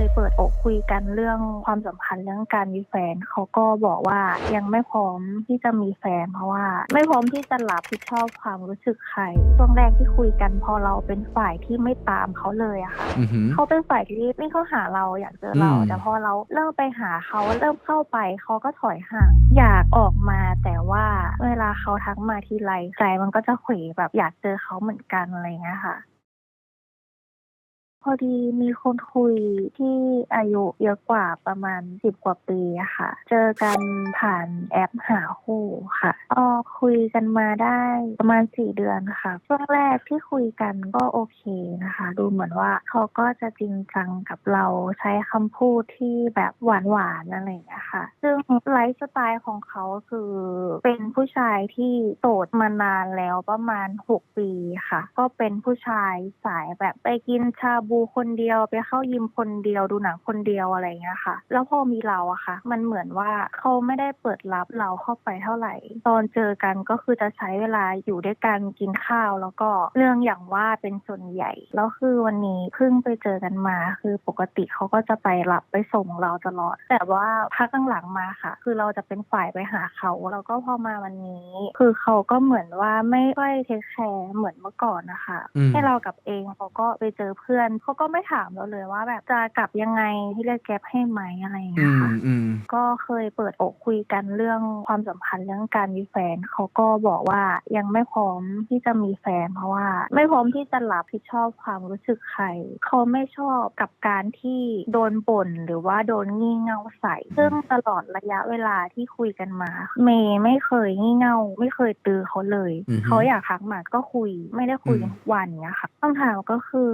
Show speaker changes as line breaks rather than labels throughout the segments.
ยเปิดอกคุยกันเรื่องความสัมพันธ์เรื่องการมีแฟนเขาก็บอกว่ายังไม่พร้อมที่จะมีแฟนเพราะว่า ไม่พร้อมที่จะรับผิดชอบความรู้สึกใครช่วงแรกที่คุยกันพอเราเป็นฝ่ายที่ไม่ตามเขาเลยอะค่ะ
อือหือ
เขาเป็นฝ่ายที่ไม่เข้าหาเราอยากเจอเรา
อืม
แต่พอเราเริ่มไปหาเขาเริ่มเข้าไปเขาก็ถอยห่าง อยากออกมาแต่ว่าเวลาเขาทักมาทีไรใจมันก็จะเขวแบบอยากเจอเขาเหมือนกันอะไรอย่างเงี้ยค่ะ พอดีมีคนคุยที่อายุเยอะกว่าประมาณสิบกว่าปีอะค่ะ เจอกันผ่านแอปหาคู่ค่ะก็คุยกันมาได้ประมาณสี่เดือนค่ะช่วงแรกที่คุยกันก็โอเคนะคะ ดูเหมือนว่าเขาก็จะจริงจังกับเราใช้คำพูดที่แบบหวานๆอะไรอย่างเงี้ยค่ะ ซึ่งไลฟ์สไตล์ของเขาคือเป็นผู้ชายที่โสดมานานแล้วประมาณหกปีค่ะ ก็เป็นผู้ชายสายแบบไปกินชาบูคนเดียวไปเข้ายิมคนเดียวดูหนังคนเดียวอะไรอย่างเงี้ยค่ะ แล้วพอมีเราอะค่ะ มันเหมือนว่าเขาไม่ได้เปิดรับเราเข้าไปเท่าไหร่ ตอนเจอกันก็คือจะใช้เวลาอยู่ด้วยกันกินข้าว แล้วก็เรื่องอย่างว่าเป็นส่วนใหญ่แล้วคือวันนี้เพิ่งไปเจอกันมา คือปกติเขาก็จะไปรับไปส่งเราตลอด แต่ว่าพักหลังๆมาค่ะ คือเราจะเป็นฝ่ายไปหาเขาแล้วก็พอมาวันนี้ คือเขาก็เหมือนว่าไม่ค่อยเทคแคร์เหมือนเมื่อก่อนนะคะ
อืม
ให้เรากลับเองเขาก็ไปเจอเพื่อนเขาก็ไม่ถามเราเลยว่าแบบจะกลับยังไงที่เรียกแก๊ปให้ไหมอะไรอย่าง
อื
เงี้ย
ม
ค่ะ
อืม
ก็เคยเปิดอกคุยกันเรื่องความสัมพันธ์เรื่องการมีแฟนเขาก็บอกว่ายังไม่พร้อมที่จะมีแฟน เพราะว่า ไม่พร้อมที่จะรับผิดชอบความรู้สึกใครเขาไม่ชอบกับการที่โดนบ่นหรือว่าโดนงี่เง่าใส่ซึ่งตลอดระยะเวลาที่คุยกันมา เมย์ไม่เคยงี่เง่าไม่เคยตือเขาเลย
อือฮึ
เขาอยากทักมาก็คุยไม่ได้คุย
อืม
ทุกวันเนี้ยค่ะคำถามก็คือ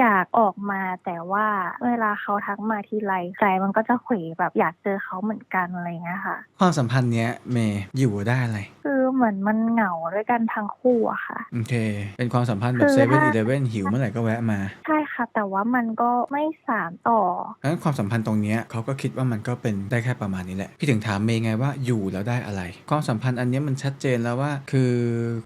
อยากออกมา แต่ว่าเวลาเขาทักมาทีไรใจมันก็จะเขวแบบอยากเจอเขาเหมือนกันอะไรอย่างเงี้ยค่ะ
ความสัมพันธ์เนี้ยเมย์อยู่ได้อะไร
คือเหมือนมันเหงาด้วยกันทั้งคู่อะค่ะ
โอเค เป็นความสัมพันธ์แบ
คื
บ
อ
เซเว่น
ถ้า
อีเลเว่นหิวเมื่อไหร่ก็แวะมา
ใช่ค่ะ แต่ว่ามันก็ไม่สานต่อ
งั้นความสัมพันธ์ตรงเนี้ยเขาก็คิดว่ามันก็เป็นได้แค่ประมาณนี้แหละ พี่ถึงถามเมย์ไงว่าอยู่แล้วได้อะไร ความสัมพันธ์อันเนี้ยมันชัดเจนแล้วว่าคือ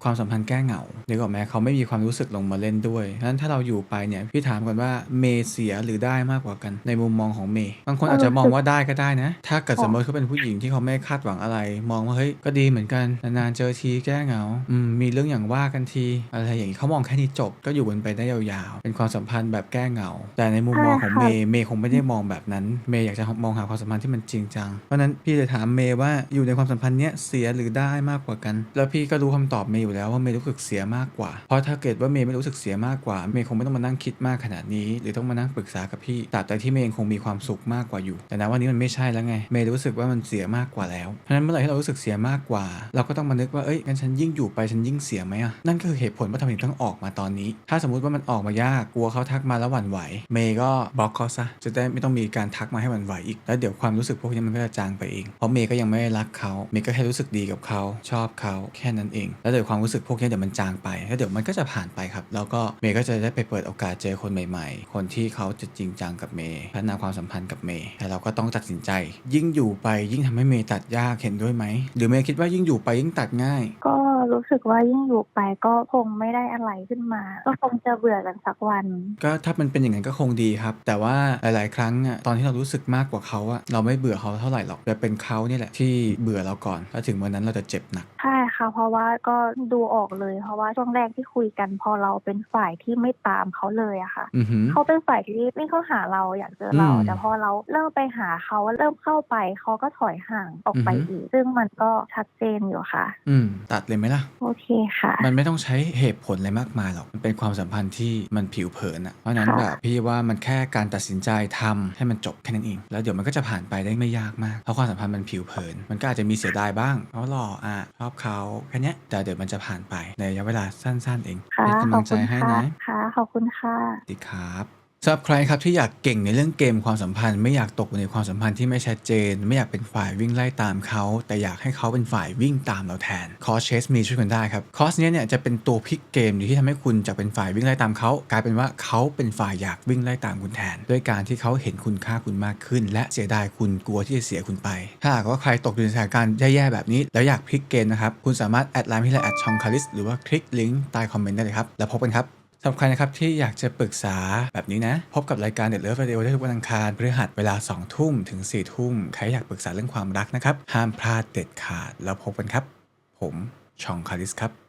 ความสัมพันธ์แก้เหงาเดี๋ยวก่อนแม้เขาไม่มีความรู้สึกลงมาเล่นด้วยงั้นถ้าเราอยู่ไปเนี่ยพี่ถามก่อนว่าเมย์เสียหรือได้มากกว่ากัน ในมุมมองของเมย์บางคนอาจจะมองว่าได้ก็ได้นะ ถ้าเกิดสมมติเขาเป็นผู้หญิงที่เขาไม่คาดหวังอะไร มองว่าเฮ้ยก็ดีเหมือนกันนานๆเจอทีแก้เหงาอืมมีเรื่องอย่างว่ากันทีอะไรอย่างนี้เขามองแค่นี้จบก็อยู่กันไปได้ยาวๆ เป็นความสัมพันธ์แบบแก้เหงา แต่ในมุมมองของเมย์เมย์คงไม่ได้มองแบบนั้น เมย์อยากจะมองหาความสัมพันธ์ที่มันจริงจังเพราะฉะนั้นพี่เลยถามเมย์ว่าอยู่ในความสัมพันธ์เนี้ยเสียหรือได้มากกว่ากัน แล้วพี่ก็รู้คำตอบเมย์อยู่แล้วว่าเมย์รู้สึกเสียมากกว่า เพราะถ้าเกิดว่าเมย์ไม่รู้สึกเสียมากกว่าเมย์คงไม่ต้องมานั่งคิดมากขนาดนี้ หรือต้องมานั่งปรึกษากับพี่ตราบใดที่เมย์ยังคงมีความสุขมากกว่าอยู่ แต่ณวันนี้มันไม่ใช่แล้วไง เมย์รู้สึกว่ามันเสียมากกว่าแล้ว เพราะฉะนั้นเมื่อไหร่ที่เรารู้สึกเสียมากกว่า เราก็ต้องมานึกว่าเอ้ยงั้นฉันยิ่งอยู่ไปฉันยิ่งเสียไหมอะนั่นก็คือเหตุผลว่าทำไมต้องออกมาตอนนี้ ถ้าสมมุติว่ามันออกมายากกลัวเขาทักมาแล้วหวั่นไหว เมย์ก็บล็อกเขาซะจะได้ไม่ต้องมีการทักมาให้หวั่นไหวอีกแล้วเดี๋ยวความรู้สึกพวกนี้มันก็จะจางไปเองเพราะเมย์ก็ยังไม่ได้รักเขาเมย์ก็แค่รู้สึกดีกับเขาชอบเขาแค่นั้นเอง แล้วเดี๋ยวความรู้สึกพวกนี้เดี๋ยวมันจางไปแล้วเดี๋ยวมันก็จะผ่านไปครับ แล้วก็เมย์ก็จะได้ไปเปิดโอกาสเจอคนใหม่ ๆ คนที่เขาจะจริงจังกับเมย์พัฒนาความสัมพันธ์กับเมย์แต่เราก็ต้องตัดสินใจ ยิ่งอยู่ไปยิ่งทำให้เมย์ตัดยากเห็นด้วยไหม หรือเมย์คิดว่ายิ่งอยู่ไปยิ่งตัดง่าย
ก็รู้สึกว่ายิ่งอยู่ไปก็คงไม่ได้อะไรขึ้นมา ก็คงจะเบื่อกันสักวัน
ก็ถ้ามันเป็นอย่างนั้นก็คงดีครับ แต่ว่าหลาย ๆ ครั้งอะตอนที่เรารู้สึกมากกว่าเขาอะเราไม่เบื่อเขาเท่าไหร่หรอกแต่เป็นเขานี่แหละที่เบื่อเราก่อนแล้วถึงวันนั้นเราจะเจ็บหนัก
ใช่ ค่ะเพราะว่าก็ดูออกเลย เพราะว่าช่วงแรกที่คุยกัน พอเราเป็นฝ่ายที่ไม่ตามเขาเลยอะค่ะ
อือหือ
เขาเป็นฝ่ายที่ไม่เข้าหาเราอยากเจอเรา
อืม
แต่พอเราเริ่มไปหาเขาเริ่มเข้าไปเขาก็ถอยห่างออกไป
อือฮึ
อีก ซึ่งมันก็ชัดเจนอยู่ค่ะ
อืม ตัดเลยไหมล่ะ
โอเคค่ะ
มันไม่ต้องใช้เหตุผลอะไรมากมายหรอก มันเป็นความสัมพันธ์ที่มันผิวเผินอะเพราะฉะนั้น
ค่ะ
แบบพี่ว่ามันแค่การตัดสินใจทำให้มันจบแค่นั้นเอง แล้วเดี๋ยวมันก็จะผ่านไปได้ไม่ยากมาก เพราะความสัมพันธ์มันผิวเผิน มันก็อาจจะมีเสียดายบ้างเพราะหล่ออะชอบเขาแค่เนี้ยแต่เดี๋ยวมันจะผ่านไปในระยะเวลาสั้นๆ เอง
ค่ะ
เป็น
ข
กำลั
อบ
งใจ
คุณ
ให้
ค่ะ
นะ
ค่ะขอบคุณค่ะ
สวัสดีครับ สำหรับใครครับที่อยากเก่งในเรื่องเกมความสัมพันธ์ ไม่อยากตกอยู่ในความสัมพันธ์ที่ไม่ชัดเจน ไม่อยากเป็นฝ่ายวิ่งไล่ตามเขา แต่อยากให้เขาเป็นฝ่ายวิ่งตามเราแทนคอร์สเชสมีช่วยกันได้ครับคอร์สเนี้ยเนี่ยจะเป็นตัวพลิกเกมที่ทำให้คุณจากเป็นฝ่ายวิ่งไล่ตามเขา กลายเป็นว่าเขาเป็นฝ่ายอยากวิ่งไล่ตามคุณแทน ด้วยการที่เขาเห็นคุณค่าคุณมากขึ้น และเสียดายคุณกลัวที่จะเสียคุณไป ถ้าหากว่าใครตกอยู่ในสถานการณ์แย่ๆแบบนี้ แล้วอยากพลิกเกมนะครับคุณสามารถแอดไลน์ที่ไลน์แอดชองคาริสหรือว่าคลิกลิงก์ใต้คอมเมนต์ได้เลยครับแล้วพบกันครับ สำหรับใครนะครับที่อยากจะปรึกษาแบบนี้นะ พบกับรายการเด็ดเลิฟ a ร i o ได้ทุกวันอังคารพฤหัสเวลา 2 ทุ่มถึง 4 ทุ่ม ใครอยากปรึกษาเรื่องความรักนะครับ ห้ามพลาดเด็ดขาดแล้วพบกันครับ ผมชองคาริสครับ